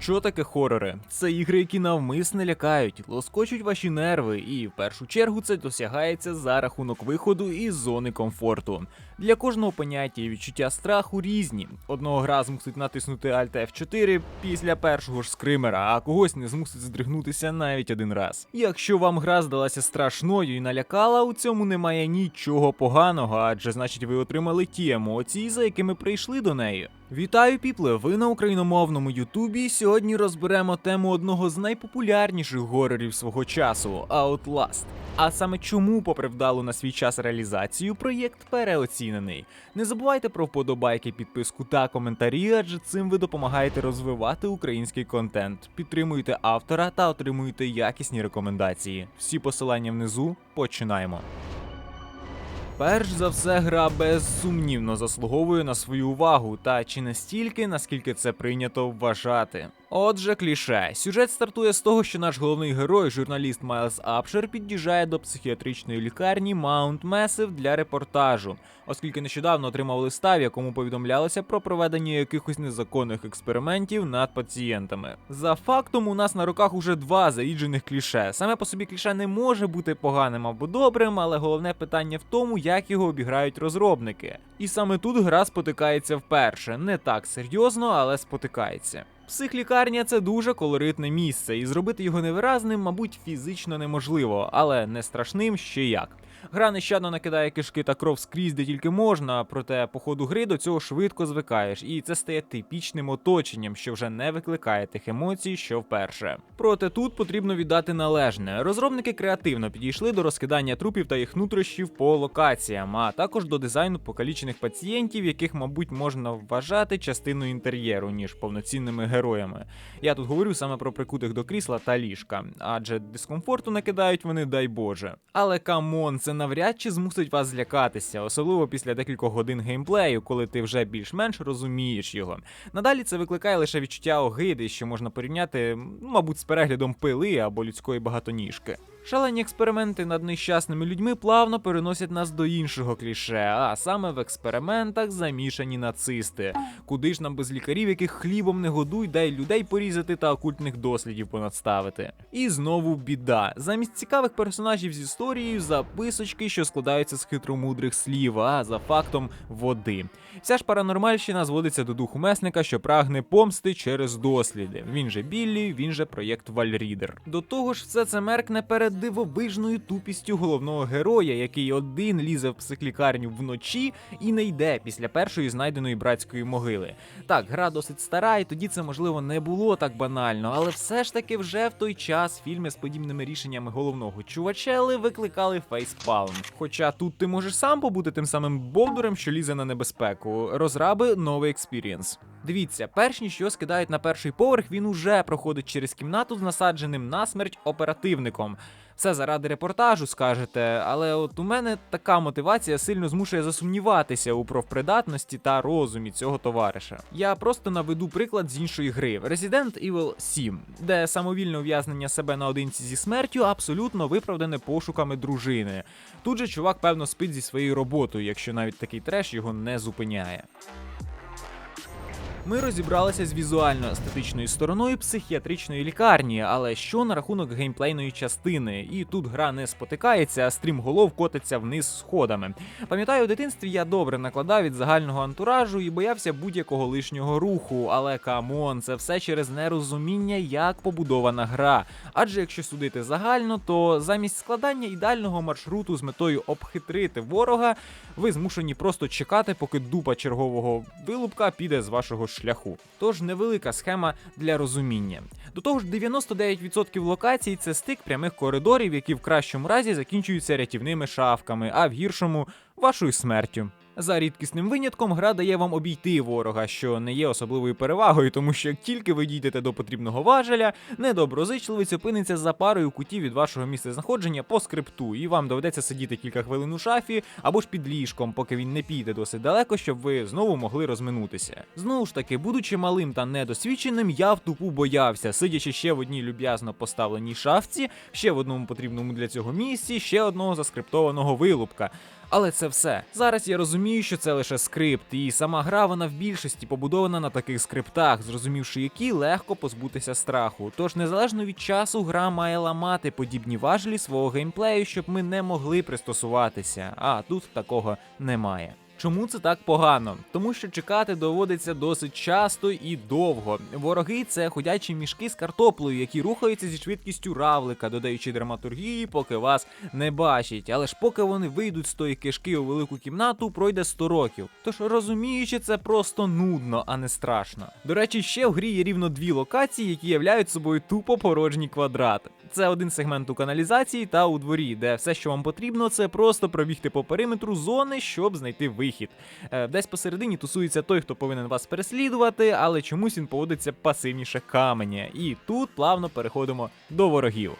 Що таке хорори? Це ігри, які навмисне лякають, лоскочуть ваші нерви, і в першу чергу це досягається за рахунок виходу із зони комфорту. Для кожного поняття і відчуття страху різні. Одного гра змусить натиснути Alt F4 після першого ж скримера, а когось не змусить здригнутися навіть один раз. Якщо вам гра здалася страшною і налякала, у цьому немає нічого поганого, адже значить ви отримали ті емоції, за якими прийшли до неї. Вітаю, піпле! Ви на україномовному Ютубі. Сьогодні розберемо тему одного з найпопулярніших горорів свого часу Outlast. А саме чому, попри вдалу на свій час реалізацію, проєкт переоцінений. Не забувайте про вподобайки, підписку та коментарі, адже цим ви допомагаєте розвивати український контент, підтримуєте автора та отримуєте якісні рекомендації. Всі посилання внизу. Починаємо. Перш за все, гра безсумнівно заслуговує на свою увагу, та чи настільки, наскільки це прийнято вважати. Отже, кліше. Сюжет стартує з того, що наш головний герой, журналіст Майлз Апшер, під'їжджає до психіатричної лікарні Маунт Месив для репортажу, оскільки нещодавно отримав листа, в якому повідомлялося про проведення якихось незаконних експериментів над пацієнтами. За фактом, у нас на руках уже два заїджених кліше. Саме по собі кліше не може бути поганим або добрим, але головне питання в тому, як його обіграють розробники. І саме тут гра спотикається вперше. Не так серйозно, але спотикається. Психлікарня це дуже колоритне місце, і зробити його невиразним, мабуть, фізично неможливо, але не страшним ще як. Гра нещадно накидає кишки та кров скрізь, де тільки можна, проте по ходу гри до цього швидко звикаєш, і це стає типічним оточенням, що вже не викликає тих емоцій, що вперше. Проте тут потрібно віддати належне. Розробники креативно підійшли до розкидання трупів та їх нутрощів по локаціям, а також до дизайну покалічених пацієнтів, яких, мабуть, можна вважати частиною інтер'єру, ніж повноцінними героями. Я тут говорю саме про прикутих до крісла та ліжка, адже дискомфорту накидають вони, дай Боже. Але камон, це навряд чи змусить вас злякатися, особливо після декількох годин геймплею, коли ти вже більш-менш розумієш його. Надалі це викликає лише відчуття огиди, що можна порівняти, ну, мабуть, з переглядом пили або людської багатоніжки. Шалені експерименти над нещасними людьми плавно переносять нас до іншого кліше, а саме в експериментах замішані нацисти. Куди ж нам без лікарів, яких хлібом не годуй, дай людей порізати та окультних дослідів понадставити. І знову біда. Замість цікавих персонажів з історією, записочки, що складаються з хитромудрих слів, а за фактом води. Вся ж паранормальщина зводиться до духу месника, що прагне помсти через досліди. Він же Біллі, він же проєкт Вальрідер. До того ж, все це меркне перед дивовижною тупістю головного героя, який один лізе в психлікарню вночі і не йде після першої знайденої братської могили. Так, гра досить стара, і тоді це можливо не було так банально, але все ж таки вже в той час фільми з подібними рішеннями головного чувачели викликали фейспалм. Хоча тут ти можеш сам побути тим самим бовдурем, що лізе на небезпеку. Розраби новий експірієнс. Дивіться, перш ніж його скидають на перший поверх, він уже проходить через кімнату з насадженим насмерть оперативником. Все заради репортажу скажете, але от у мене така мотивація сильно змушує засумніватися у профпридатності та розумі цього товариша. Я просто наведу приклад з іншої гри Resident Evil 7, де самовільне ув'язнення себе наодинці зі смертю абсолютно виправдане пошуками дружини. Тут же чувак, певно, спить зі своєю роботою, якщо навіть такий треш його не зупиняє. Ми розібралися з візуально-естетичною стороною психіатричної лікарні, але що на рахунок геймплейної частини? І тут гра не спотикається, а стрім голов котиться вниз сходами. Пам'ятаю, у дитинстві я добре накладав від загального антуражу і боявся будь-якого лишнього руху, але камон, це все через нерозуміння, як побудована гра. Адже якщо судити загально, то замість складання ідеального маршруту з метою обхитрити ворога, ви змушені просто чекати, поки дупа чергового вилупка піде з вашого шляху. Тож невелика схема для розуміння. До того ж, 99% локацій це стик прямих коридорів, які в кращому разі закінчуються рятівними шафками, а в гіршому вашою смертю. За рідкісним винятком гра дає вам обійти ворога, що не є особливою перевагою, тому що як тільки ви дійдете до потрібного важеля, недоброзичливець опиниться за парою кутів від вашого місця знаходження по скрипту, і вам доведеться сидіти кілька хвилин у шафі або ж під ліжком, поки він не піде досить далеко, щоб ви знову могли розминутися. Знову ж таки, будучи малим та недосвідченим, я в тупу боявся, сидячи ще в одній люб'язно поставленій шафці, ще в одному потрібному для цього місці, ще одного заскриптованого вилупка. Але це все. Зараз я розумію, що це лише скрипт, і сама гра вона в більшості побудована на таких скриптах, зрозумівши які легко позбутися страху. Тож незалежно від часу, гра має ламати подібні важелі свого геймплею, щоб ми не могли пристосуватися. А тут такого немає. Чому це так погано? Тому що чекати доводиться досить часто і довго. Вороги це ходячі мішки з картоплею, які рухаються зі швидкістю равлика, додаючи драматургії, поки вас не бачать. Але ж поки вони вийдуть з тої кишки у велику кімнату, пройде 100 років. Тож розуміючи, це просто нудно, а не страшно. До речі, ще в грі є рівно дві локації, які являють собою тупо порожній квадрат. Це один сегмент у каналізації та у дворі, де все, що вам потрібно, це просто пробігти по периметру зони, щоб знайти вихід. Е, Десь посередині тусується той, хто повинен вас переслідувати, але чомусь він поводиться пасивніше каменя. І тут плавно переходимо до ворогів.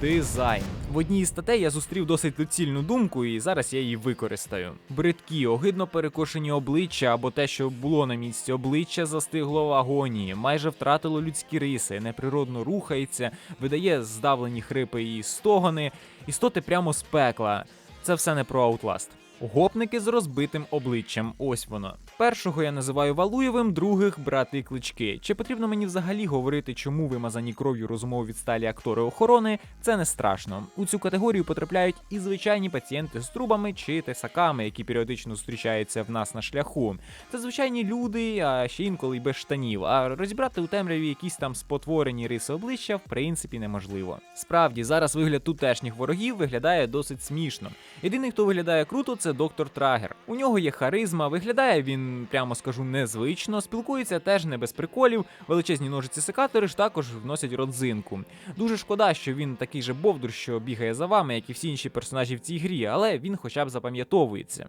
Дизайн. В одній із статей я зустрів досить доцільну думку, і зараз я її використаю. Бридкі, огидно перекошені обличчя або те, що було на місці обличчя, застигло в агонії, майже втратило людські риси, неприродно рухається, видає здавлені хрипи і стогони, істоти прямо з пекла. Це все не про Outlast. Гопники з розбитим обличчям. Ось воно. Першого я називаю Валуєвим, других брати клички. Чи потрібно мені взагалі говорити, чому вимазані кров'ю розумово відсталі актори охорони? Це не страшно. У цю категорію потрапляють і звичайні пацієнти з трубами чи тесаками, які періодично зустрічаються в нас на шляху. Це звичайні люди, а ще інколи й без штанів. А розібрати у темряві якісь там спотворені риси обличчя в принципі неможливо. Справді, зараз вигляд тутешніх ворогів виглядає досить смішно. Єдиний, хто виглядає круто, це доктор Трагер. У нього є харизма, виглядає він, прямо скажу, незвично, спілкується теж не без приколів. Величезні ножиці секатори ж також вносять родзинку. Дуже шкода, що він такий же бовдур, що бігає за вами, як і всі інші персонажі в цій грі, але він хоча б запам'ятовується.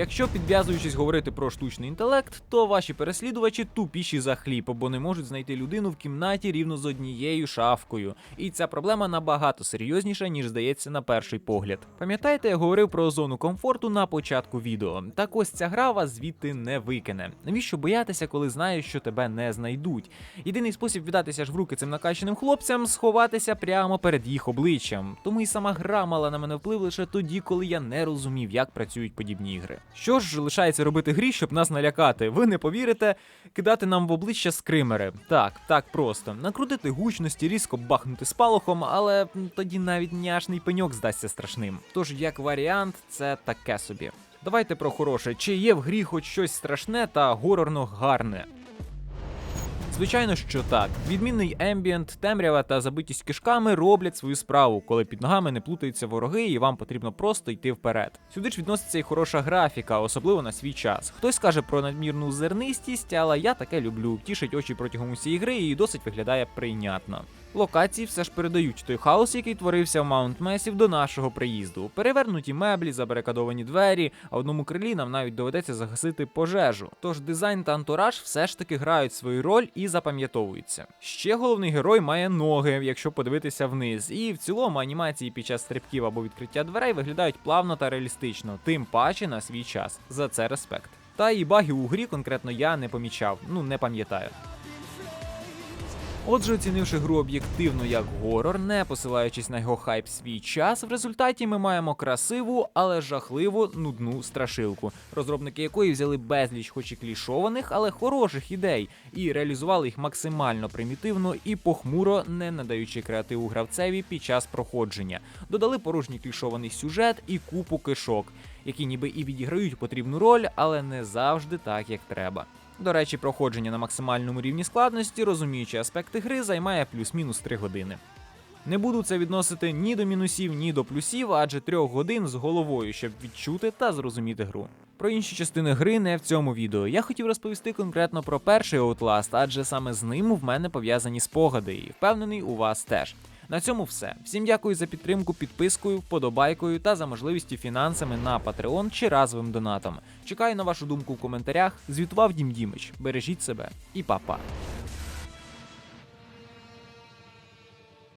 Якщо підв'язуючись говорити про штучний інтелект, то ваші переслідувачі тупіші за хліб, бо не можуть знайти людину в кімнаті рівно з однією шафкою. І ця проблема набагато серйозніша, ніж здається на перший погляд. Пам'ятаєте, я говорив про зону комфорту на початку відео. Так ось ця гра вас звідти не викине. Навіщо боятися, коли знаєш, що тебе не знайдуть? Єдиний спосіб віддатися ж в руки цим накачаним хлопцям сховатися прямо перед їх обличчям. Тому і сама гра мала на мене вплив лише тоді, коли я не розумів, як працюють подібні ігри. Що ж лишається робити грі, щоб нас налякати? Ви не повірите, кидати нам в обличчя скримери. Так, так просто. Накрутити гучності, різко бахнути спалахом, але тоді навіть няшний пеньок здасться страшним. Тож, як варіант, це таке собі. Давайте про хороше. Чи є в грі хоч щось страшне та горорно гарне? Звичайно, що так. Відмінний ембієнт, темрява та забитість кишками роблять свою справу, коли під ногами не плутаються вороги, і вам потрібно просто йти вперед. Сюди ж відноситься і хороша графіка, особливо на свій час. Хтось каже про надмірну зернистість, але я таке люблю. Тішить очі протягом усієї гри і досить виглядає прийнятно. Локації все ж передають той хаос, який творився в Маунт Месів до нашого приїзду. Перевернуті меблі, забарикадовані двері, а одному крилі нам навіть доведеться загасити пожежу. Тож дизайн та антураж все ж таки грають свою роль і запам'ятовуються. Ще головний герой має ноги, якщо подивитися вниз, і в цілому анімації під час стрибків або відкриття дверей виглядають плавно та реалістично, тим паче на свій час. За це респект. Та і багів у грі конкретно я не помічав, ну не пам'ятаю. Отже, оцінивши гру об'єктивно як горор, не посилаючись на його хайп свій час, в результаті ми маємо красиву, але жахливу нудну страшилку, розробники якої взяли безліч, хоч і клішованих, але хороших ідей, і реалізували їх максимально примітивно і похмуро, не надаючи креативу гравцеві під час проходження. Додали порожній клішований сюжет і купу кишок, які ніби і відіграють потрібну роль, але не завжди так, як треба. До речі, проходження на максимальному рівні складності, розуміючи аспекти гри, займає плюс-мінус 3 години. Не буду це відносити ні до мінусів, ні до плюсів, адже трьох годин з головою, щоб відчути та зрозуміти гру. Про інші частини гри не в цьому відео. Я хотів розповісти конкретно про перший Outlast, адже саме з ним в мене пов'язані спогади, і впевнений, у вас теж. На цьому все. Всім дякую за підтримку підпискою, вподобайкою та за можливістю фінансами на Patreon чи разовим донатом. Чекаю на вашу думку в коментарях. Звітував Дім Дімич. Бережіть себе і па-па.